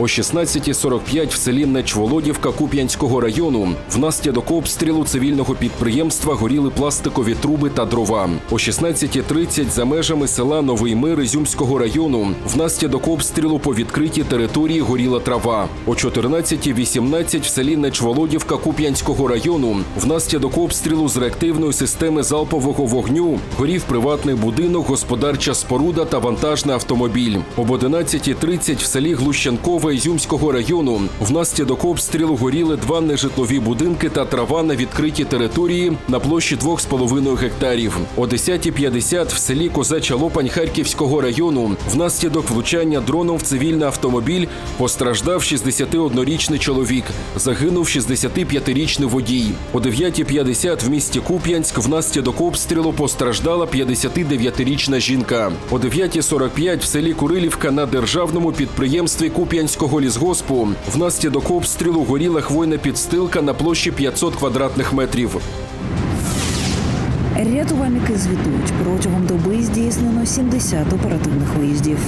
О 16.45 в селі Нечволодівка Куп'янського району внаслідок обстрілу цивільного підприємства горіли пластикові труби та дрова. О 16.30 за межами села Новий Мир Ізюмського району внаслідок обстрілу по відкритій території горіла трава. О 14.18 в селі Нечволодівка Куп'янського району внаслідок обстрілу з реактивної системи залпового вогню горів приватний будинок, господарча споруда та вантажний автомобіль. Об 11.30 в селі Глущенкове Ізюмського району внаслідок обстрілу горіли два нежитлові будинки та трава на відкритій території на площі 2,5 гектарів. О 10.50 в селі Козача Лопань Харківського району внаслідок влучання дроном в цивільний автомобіль постраждав 61-річний чоловік. Загинув 65-річний водій. О 9.50 в місті Куп'янськ внаслідок обстрілу постраждала 59-річна жінка. О 9.45 в селі Курилівка на державному підприємстві Куп'янського лісгоспу внаслідок обстрілу горіла хвойна підстилка на площі 500 квадратних метрів. Рятувальники звітують протягом доби здійснено 70 оперативних виїздів.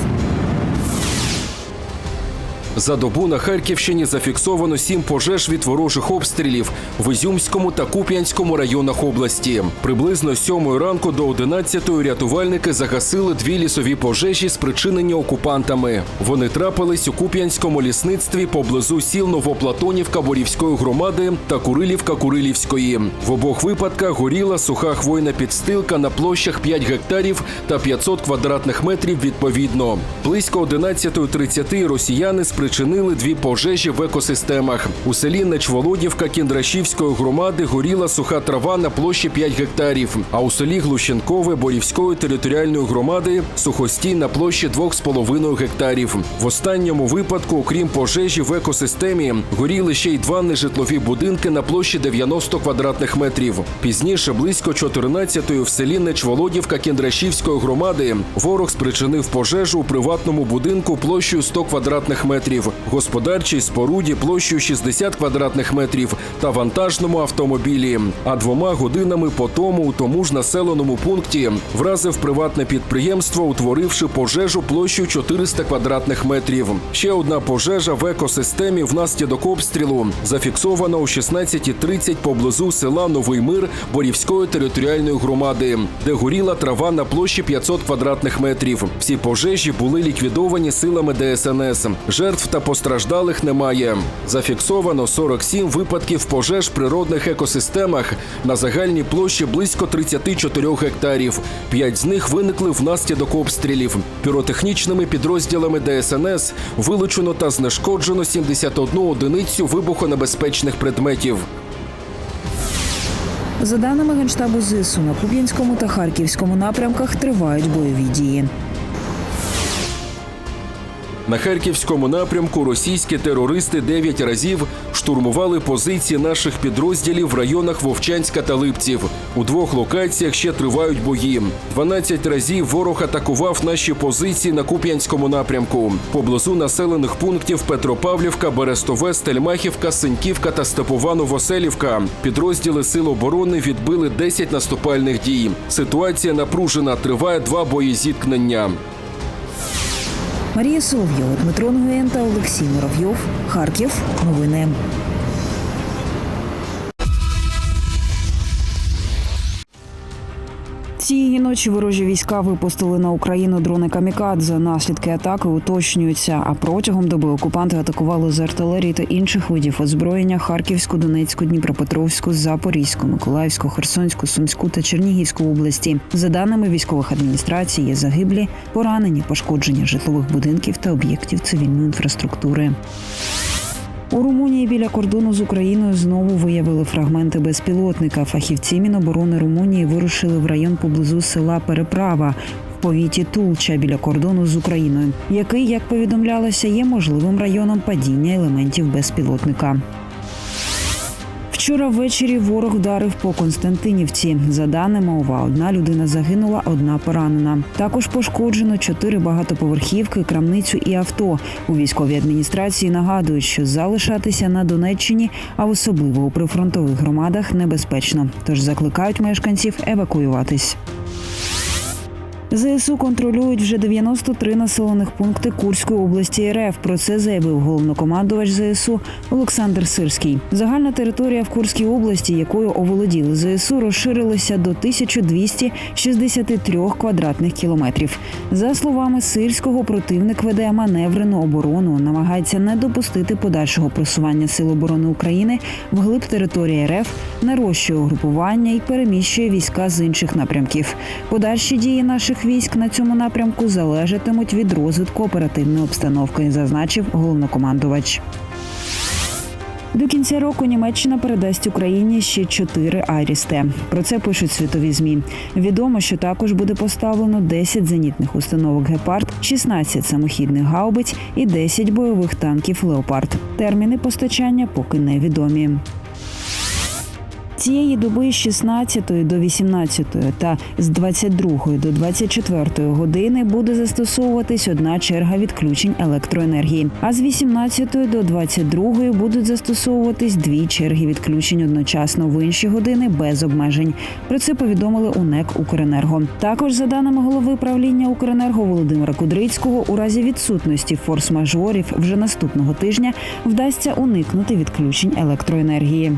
За добу на Харківщині зафіксовано сім пожеж від ворожих обстрілів в Ізюмському та Куп'янському районах області. Приблизно з 7 ранку до 11 рятувальники загасили дві лісові пожежі, спричинені окупантами. Вони трапились у Куп'янському лісництві поблизу сіл Новоплатонівка Борівської громади та Курилівка Курилівської. В обох випадках горіла суха хвойна підстилка на площах 5 гектарів та 500 квадратних метрів відповідно. Близько 11.30 росіяни спричинили дві пожежі в екосистемах. У селі Нечволодівка Кіндрашівської громади горіла суха трава на площі 5 гектарів. А у селі Глущенкове Борівської територіальної громади сухостій на площі 2,5 гектарів. В останньому випадку, окрім пожежі в екосистемі, горіли ще й два нежитлові будинки на площі 90 квадратних метрів. Пізніше, близько 14-ї в селі Нечволодівка Кіндрашівської громади, ворог спричинив пожежу у приватному будинку площею 100 квадратних метрів, господарчій споруді площею 60 квадратних метрів та вантажному автомобілі. А двома годинами по тому у тому ж населеному пункті вразив приватне підприємство, утворивши пожежу площею 400 квадратних метрів. Ще одна пожежа в екосистемі внаслідок обстрілу зафіксована о 16.30 поблизу села Новий Мир Борівської територіальної громади, де горіла трава на площі 500 квадратних метрів. Всі пожежі були ліквідовані силами ДСНС. Жертв та постраждалих немає. Зафіксовано 47 випадків пожеж в природних екосистемах на загальній площі близько 34 гектарів. П'ять з них виникли внаслідок обстрілів. Піротехнічними підрозділами ДСНС вилучено та знешкоджено 71 одиницю вибухонебезпечних предметів. За даними генштабу ЗСУ, на Куп'янському та Харківському напрямках тривають бойові дії. На харківському напрямку російські терористи дев'ять разів штурмували позиції наших підрозділів в районах Вовчанська та Липців. У двох локаціях ще тривають бої. 12 разів ворог атакував наші позиції на Куп'янському напрямку. Поблизу населених пунктів Петропавлівка, Берестове, Стельмахівка, Синьківка та Степова Новоселівка. Підрозділи Сил оборони відбили 10 наступальних дій. Ситуація напружена. Триває два боєзіткнення. Марія Соловйова, Дмитро Нгуєн Олексій Муравйов. Харків. Новини. Цієї ночі ворожі війська випустили на Україну дрони камікадзе. Наслідки атаки уточнюються. А протягом доби окупанти атакували з артилерії та інших видів озброєння Харківську, Донецьку, Дніпропетровську, Запорізьку, Миколаївську, Херсонську, Сумську та Чернігівську області. За даними військових адміністрацій, є загиблі, поранені, пошкодження житлових будинків та об'єктів цивільної інфраструктури. У Румунії біля кордону з Україною знову виявили фрагменти безпілотника. Фахівці Міноборони Румунії вирушили в район поблизу села Переправа. Повіті Тулча біля кордону з Україною, який, як повідомлялося, є можливим районом падіння елементів безпілотника. Вчора ввечері ворог вдарив по Константинівці. За даними ОВА, одна людина загинула, одна поранена. Також пошкоджено чотири багатоповерхівки, крамницю і авто. У військовій адміністрації нагадують, що залишатися на Донеччині, а особливо у прифронтових громадах, небезпечно. Тож закликають мешканців евакуюватись. ЗСУ контролюють вже 93 населених пункти Курської області РФ. Про це заявив головнокомандувач ЗСУ Олександр Сирський. Загальна територія в Курській області, якою оволоділи ЗСУ, розширилася до 1263 квадратних кілометрів. За словами Сирського, противник веде маневрену оборону, намагається не допустити подальшого просування Сил оборони України вглиб території РФ, нарощує угрупування і переміщує війська з інших напрямків. Подальші дії наших військ на цьому напрямку залежатимуть від розвитку оперативної обстановки, зазначив головнокомандувач. До кінця року Німеччина передасть Україні ще чотири Айрісте. Про це пишуть світові змі. Відомо, що також буде поставлено 10 зенітних установок Гепард, 16 самохідних гаубиць і 10 бойових танків Леопард. Терміни постачання поки невідомі. Цієї доби з 16 до 18 та з 22 до 24 години буде застосовуватись одна черга відключень електроенергії. А з 18 до 22 будуть застосовуватись дві черги відключень одночасно в інші години без обмежень. Про це повідомили у НЕК Укренерго. Також за даними голови правління Укренерго Володимира Кудрицького, у разі відсутності форс-мажорів вже наступного тижня вдасться уникнути відключень електроенергії.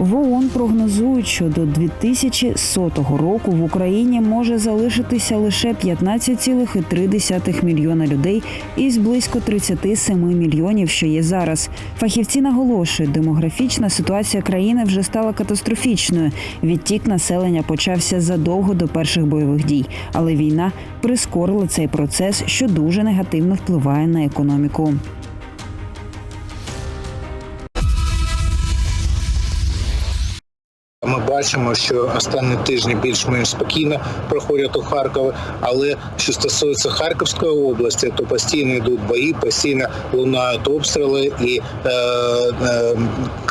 В ООН прогнозують, що до 2100 року в Україні може залишитися лише 15,3 мільйона людей із близько 37 мільйонів, що є зараз. Фахівці наголошують, демографічна ситуація країни вже стала катастрофічною. Відтік населення почався задовго до перших бойових дій, але війна прискорила цей процес, що дуже негативно впливає на економіку. Бачимо, що останні тижні більш-менш спокійно проходять у Харкові. Але що стосується Харківської області, то постійно йдуть бої, постійно лунають обстріли, і е, е,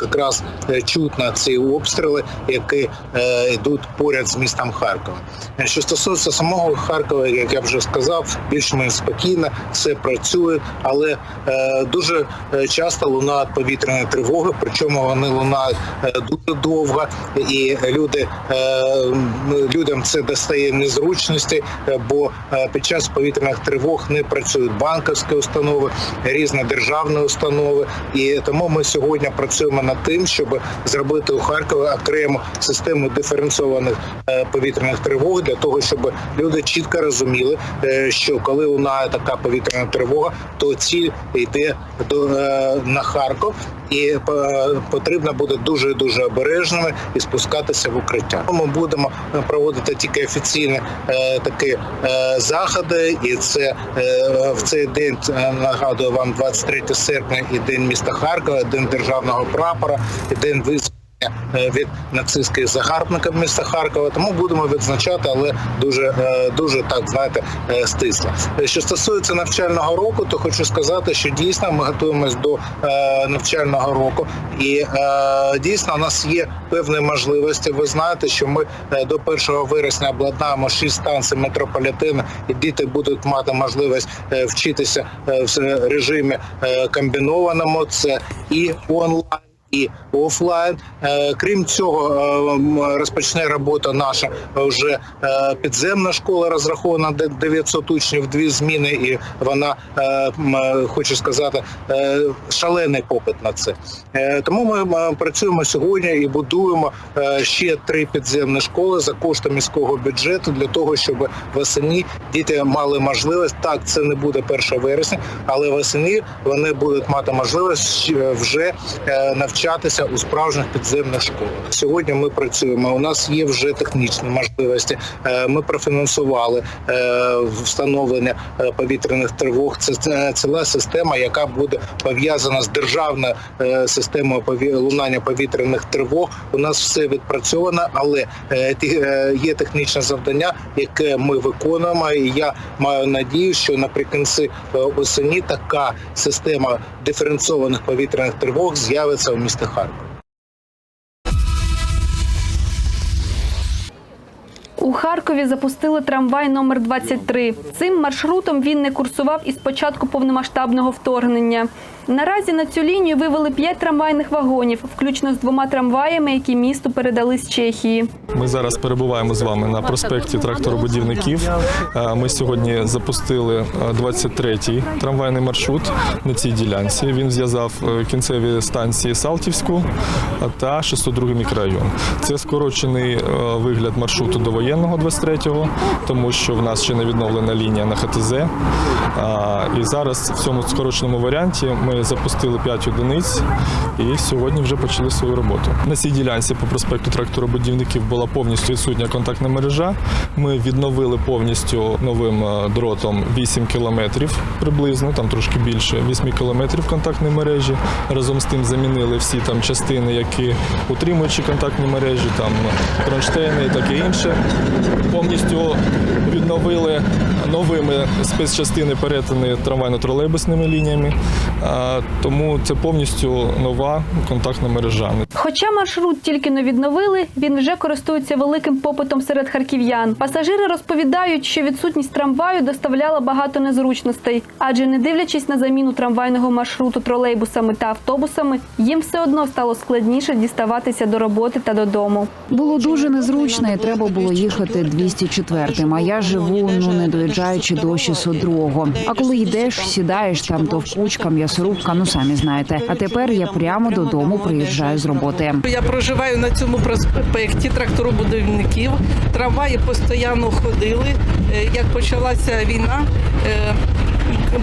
якраз чутно ці обстріли, які е, йдуть поряд з містом Харкова. Що стосується самого Харкова, як я вже сказав, більш-менш спокійно, все працює, але е, дуже е, часто лунають повітряні тривоги, причому вони лунають е, дуже довго і люди е, людям це достає незручності, е, бо е, під час повітряних тривог не працюють банківські установи, різні державні установи. І тому ми сьогодні працюємо над тим, щоб зробити у Харкові окрему систему диференційованих повітряних тривог для того, щоб люди чітко розуміли, що коли лунає така повітряна тривога, то ціль йде до на Харків, і е, потрібно бути дуже дуже обережними і спускатися в укриття. Ми будемо проводити тільки офіційні е, такі е, заходи, і це е, в цей день е, нагадую вам 23 серпня і день міста Харкова, день державного прапора, і день е, від нацистських загарбників міста Харкова. Тому будемо відзначати, але дуже е, дуже так знаєте е, стисло. Е, Що стосується навчального року, то хочу сказати, що дійсно ми готуємось до е, навчального року, і е, дійсно у нас є певні можливості. Ви знаєте, що ми е, до 1 вересня обладнаємо 6 станцій метрополітену, і діти будуть мати можливість е, вчитися е, в режимі е, комбінованому. Це і онлайн і офлайн. Е, Крім цього, е, розпочне робота наша вже е, підземна школа розрахована на 900 учнів, дві зміни, і вона хочу сказати шалений попит на це. Тому ми працюємо сьогодні і будуємо ще три підземні школи за кошти міського бюджету для того, щоб восені діти мали можливість. Так, це не буде 1 вересня, але восени вони будуть мати можливість вже е, навчатися у справжніх підземних школах. Сьогодні ми працюємо. У нас є вже технічні можливості. Е, Ми профінансували е, встановлення е, повітряних тривог. Це ціла система, яка буде пов'язана з державною системою лунання повітряних тривог. У нас все відпрацьовано, але є технічне завдання, яке ми виконуємо. І я маю надію, що наприкінці осені така система диференційованих повітряних тривог з'явиться в місті міста Харкова. У Харкові запустили трамвай номер 23 Цим маршрутом він не курсував із початку повномасштабного вторгнення. Наразі на цю лінію вивели п'ять трамвайних вагонів, включно з двома трамваями, які місту передали з Чехії. Ми зараз перебуваємо з вами на проспекті тракторобудівників. Е, Ми сьогодні запустили е, 23-й трамвайний маршрут на цій ділянці. Він зв'язав е, кінцеві станції Салтівську е, та 602 мікрорайон. Це скорочений е, вигляд маршруту до воєнного 23-го, тому що в нас ще не відновлена лінія на ХТЗ. І зараз в цьому скороченому варіанті ми запустили 5 одиниць і сьогодні вже почали свою роботу. На цій ділянці по проспекту тракторобудівників була повністю відсутня контактна мережа. Ми відновили повністю новим е, дротом 8 кілометрів приблизно, там трошки більше 8 кілометрів контактної мережі. Разом з тим замінили всі там частини, які утримуючі контактні мережі, там кронштейни і таке інше. Повністю відновили новими спецчастини перетини трамвайно-тролейбусними лініями. Тому це повністю нова контактна мережа. Хоча маршрут тільки не відновили, він вже користується великим попитом серед харків'ян. Пасажири розповідають, що відсутність трамваю доставляла багато незручностей, адже не дивлячись на заміну трамвайного маршруту тролейбусами та автобусами, їм все одно стало складніше діставатися до роботи та додому. Було дуже незручно, і треба було їхати 204-м, а я живу, ну не доїжджаючи дощі 602-го. А коли йдеш, сідаєш там товкучка, м'ясорубка, ну самі знаєте. А тепер я прямо додому приїжджаю з роботи. Я проживаю на цьому проспекті тракторобудівників. Трамваї постійно ходили. Е, Як почалася війна, е,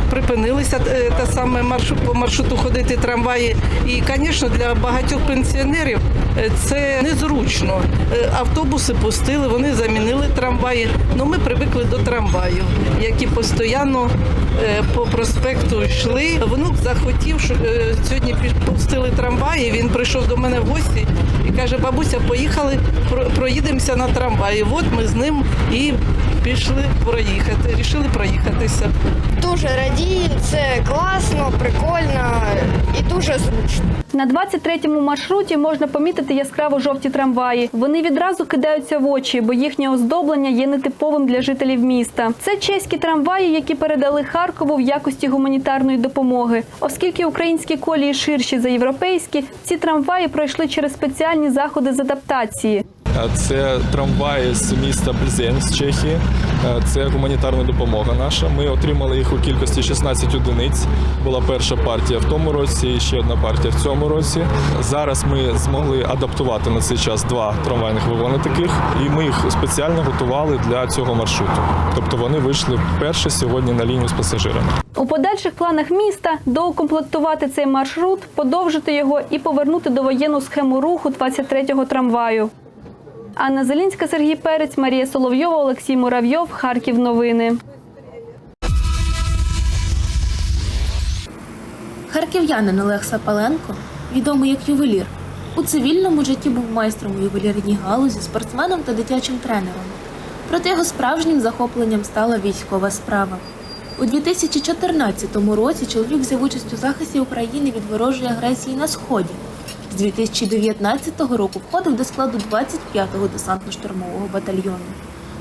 припинилися е, та саме маршрут, по маршруту ходити трамваї. І, звісно, для багатьох пенсіонерів е, це незручно. Е, Автобуси пустили, вони замінили трамваї. Ну ми привикли до трамваїв, які постійно по проспекту йшли. Внук захотів, що сьогодні пустили трамваї. Він прийшов до мене в гості і каже: бабуся, поїхали, проїдемося на трамваї. От ми з ним і пішли проїхати. Рішили проїхатися. Дуже радію, це класно, прикольно і дуже зручно. На 23-му маршруті можна помітити яскраво жовті трамваї. Вони відразу кидаються в очі, бо їхнє оздоблення є нетиповим для жителів міста. Це чеські трамваї, які передали Харкову в якості гуманітарної допомоги. Оскільки українські колії ширші за європейські, ці трамваї пройшли через спеціальні заходи з адаптації. Е, Це трамваї з міста Плзень з Чехії. Е, Це гуманітарна допомога наша. Ми отримали їх у кількості 16 одиниць. Була перша партія в тому році, і ще одна партія в цьому році. Зараз ми змогли адаптувати на цей час два трамвайних вагони таких, і ми їх спеціально готували для цього маршруту. Тобто вони вийшли вперше сьогодні на лінію з пасажирами. У подальших планах міста доукомплектувати цей маршрут, подовжити його і повернути до воєнну схему руху 23-го трамваю. Анна Зелінська, Сергій Перець, Марія Соловйова, Олексій Муравйов. Харків. Новини. Харків'янин Олег Сапаленко, відомий як ювелір, у цивільному житті був майстром у ювелірній галузі, спортсменом та дитячим тренером. Проте його справжнім захопленням стала військова справа. У 2014 році чоловік взяв участь у захисті України від ворожої агресії на сході. З 2019 року входив до складу 25-го десантно-штурмового батальйону.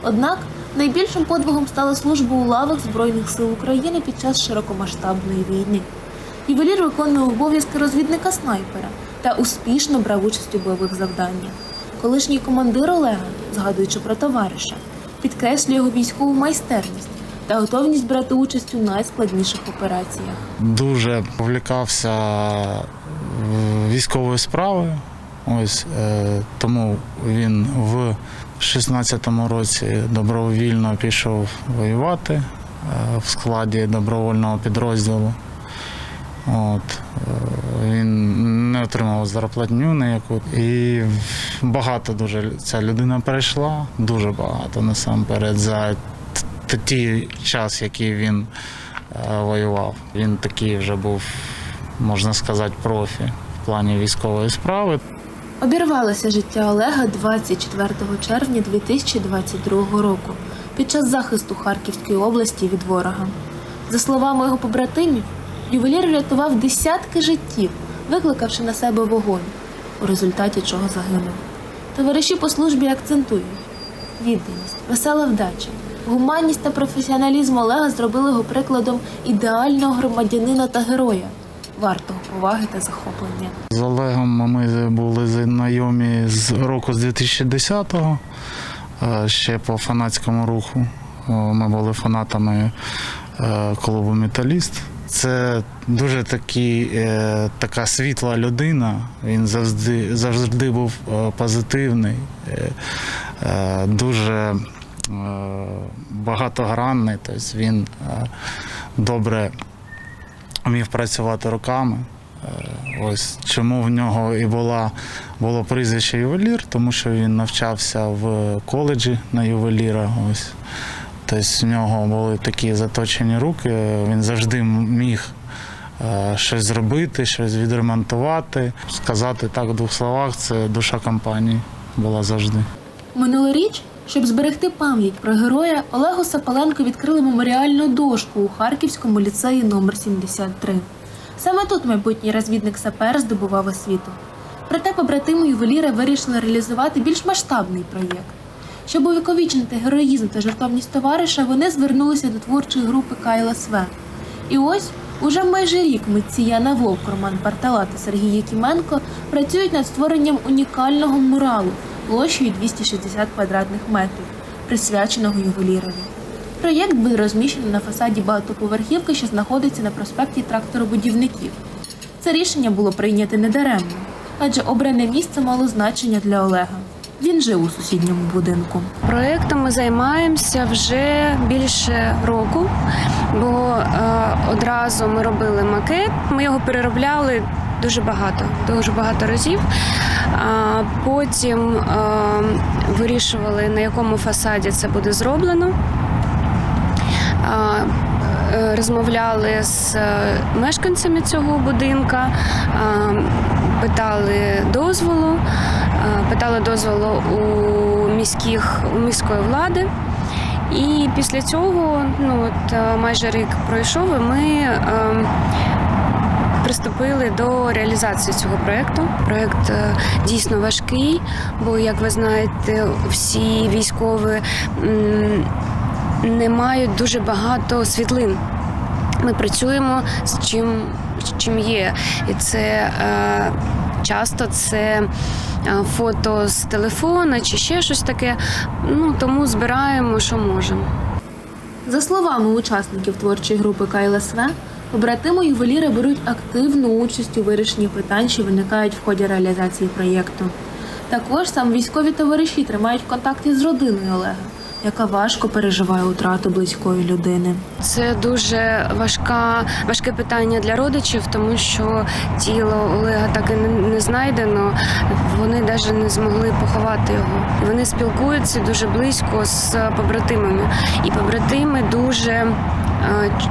Однак найбільшим подвигом стала служба у лавах Збройних сил України під час широкомасштабної війни. Ювелір виконує обов'язки розвідника снайпера та успішно брав участь у бойових завданнях. Колишній командир Олега, згадуючи про товариша, підкреслює його військову майстерність та готовність брати участь у найскладніших операціях. дуже увлікався е, військовою справою. Ось е, тому він в 16-му році добровільно пішов воювати е, в складі добровольного підрозділу. От, він не отримав зарплатню ніяку. І багато дуже ця людина перейшла, дуже багато насамперед за ті час, який він воював. Він такий вже був, можна сказати, профі в плані військової справи. Обірвалося життя Олега 24 червня 2022 року під час захисту Харківської області від ворога. За словами його побратимів, ювелір рятував десятки життів, викликавши на себе вогонь, у результаті чого загинув. Товариші по службі акцентують, відданість, весела вдача. Гуманність та професіоналізм Олега зробили його прикладом ідеального громадянина та героя, вартого поваги та захоплення. З Олегом ми були знайомі з року з 2010-го, е, ще по фанатському руху. Ми були фанатами е, клубу Металіст. Це дуже такі, е, така світла людина. Він завжди, завжди був позитивний, дуже багатогранний. Тобто він добре вмів працювати руками. Е, Ось чому в нього і була, було прізвище ювелір, тому що він навчався в коледжі на ювеліра. Ось. Тобто в нього були такі заточені руки, він завжди міг е, щось зробити, щось відремонтувати. Сказати так в двох словах, це душа компанії була завжди. Минулоріч, щоб зберегти пам'ять про героя, Олегу Сапаленко відкрили меморіальну дошку у Харківському ліцеї номер 73. Саме тут майбутній розвідник сапер здобував освіту. Проте побратими ювеліра вирішили реалізувати більш масштабний проєкт. Щоб увіковічнити героїзм та жертовність товариша, вони звернулися до творчої групи КЛСВ. І ось уже майже рік митці Яна Вовк, Роман Партала та Сергій Якименко працюють над створенням унікального муралу площею 260 квадратних метрів, присвяченого ювелірові. Проєкт буде розміщений на фасаді багатоповерхівки, що знаходиться на проспекті тракторобудівників. Це рішення було прийнято недаремно, адже обране місце мало значення для Олега. Він жив у сусідньому будинку. Проєктом ми займаємося вже більше року, бо е, одразу ми робили макет. Ми його переробляли дуже багато, дуже багато разів. Потім вирішували, на якому фасаді це буде зроблено. Е, Розмовляли з е, мешканцями цього будинка, питали дозволу, питали дозволу у міських у міської влади. І після цього, ну от е, майже рік пройшов, і ми е, приступили до реалізації цього проєкту. Проєкт е, дійсно важкий, бо, як ви знаєте, всі військові не мають дуже багато світлин. Ми працюємо з чим, з чим є. І це е, часто це е, фото з телефона чи ще щось таке. Ну тому збираємо, що можемо. За словами учасників творчої групи КЛСВ, побратими ювеліри беруть активну участь у вирішенні питань, що виникають в ході реалізації проєкту. Також сам військові товариші тримають контакти з родиною Олега, яка важко переживає утрату близької людини. Це дуже важка, важке питання для родичів, тому що тіло Олега так і не, знайдено. Вони навіть не змогли поховати його. Вони спілкуються дуже близько з побратимами, і побратими дуже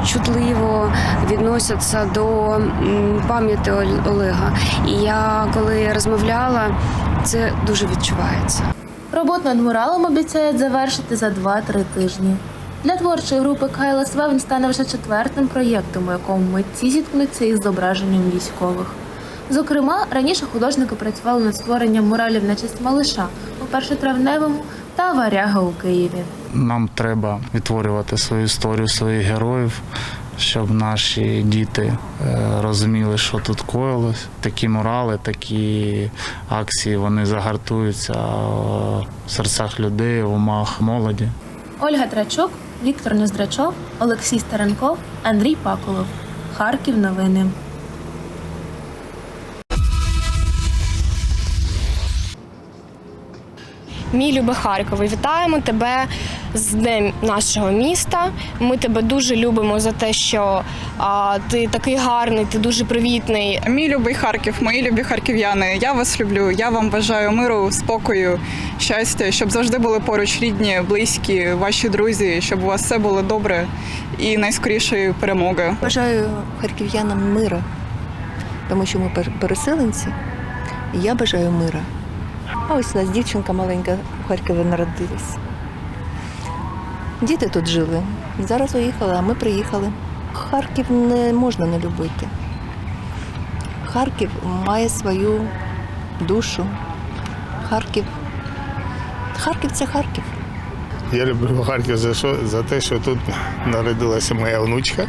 чутливо відносяться до пам'яті Ол- Олега. І я коли розмовляла, це дуже відчувається. Роботу над муралом обіцяють завершити за 2-3 тижні. Для творчої групи КЛСВ він стане вже четвертим проєктом, у якому митці зіткнуться із зображенням військових. Зокрема, раніше художники працювали над створенням муралів на честь малиша у першотравневому та варяга у Києві. Нам треба відтворювати свою історію своїх героїв, щоб наші діти е, розуміли, що тут коїлось. Такі морали, такі акції вони загартуються в серцях людей, в умах молоді. Ольга Трачук, Віктор Ноздрачов, Олексій Старенков, Андрій Паколов. Харків новини. Мій любий Харковий, вітаємо тебе з днем нашого міста. Ми тебе дуже любимо за те, що а, ти такий гарний, ти дуже привітний. Мій любий Харків, мої любі харків'яни. Я вас люблю. Я вам бажаю миру, спокою, щастя, щоб завжди були поруч рідні, близькі, ваші друзі, щоб у вас все було добре і найскорішої перемоги. Бажаю харків'янам мира, тому що ми пер- переселенці, і я бажаю мира. А ось у нас дівчинка маленька в Харкові народилась. Діти тут жили. Зараз уїхали, а ми приїхали. Харків не можна не любити. Харків має свою душу. Харків. Харків це Харків. Я люблю Харків за що за те, що тут народилася моя внучка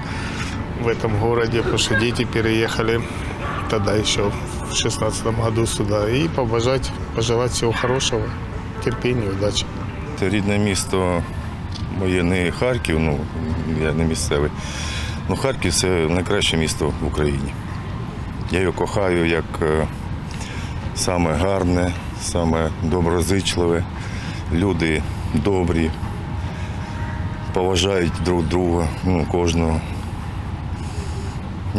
в этом городе, потому что дети переехали тогда еще в шестнадцатом году сюда. И побажать, пожелать всего хорошего, терпения, удачи. Це рідне місто моє не Харків, ну я не місцевий. Ну, Харків це найкраще місто в Україні. Я його кохаю як е, саме гарне, саме доброзичливе. Люди добрі, поважають друг друга, ну, кожного.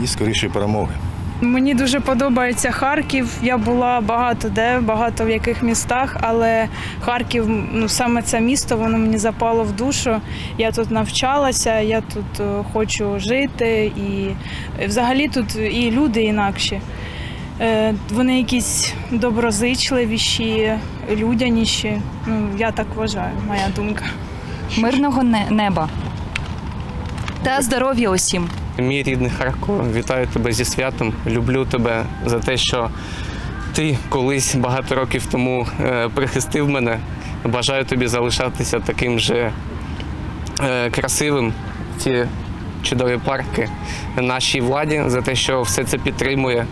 І скоріше перемоги. Мені дуже подобається Харків. Я була багато де, багато в яких містах, але Харків, ну саме це місто, воно мені запало в душу. Я тут навчалася, я тут е, хочу жити, і е, взагалі тут і люди інакші. Е, Вони якісь доброзичливіші, людяніші. Ну, я так вважаю, моя думка. мирного неба та здоров'я усім. Мій рідний Харков, вітаю тебе зі святом. Люблю тебе за те, що ти колись багато років тому е, прихистив мене. Бажаю тобі залишатися таким же е, красивим. Ці чудові парки нашій владі за те, що все це підтримує.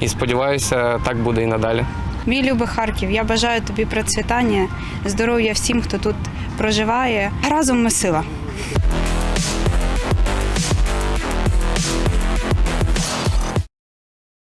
І сподіваюся, так буде і надалі. Мій любий Харків, я бажаю тобі процвітання, здоров'я всім, хто тут проживає. Разом ми сила.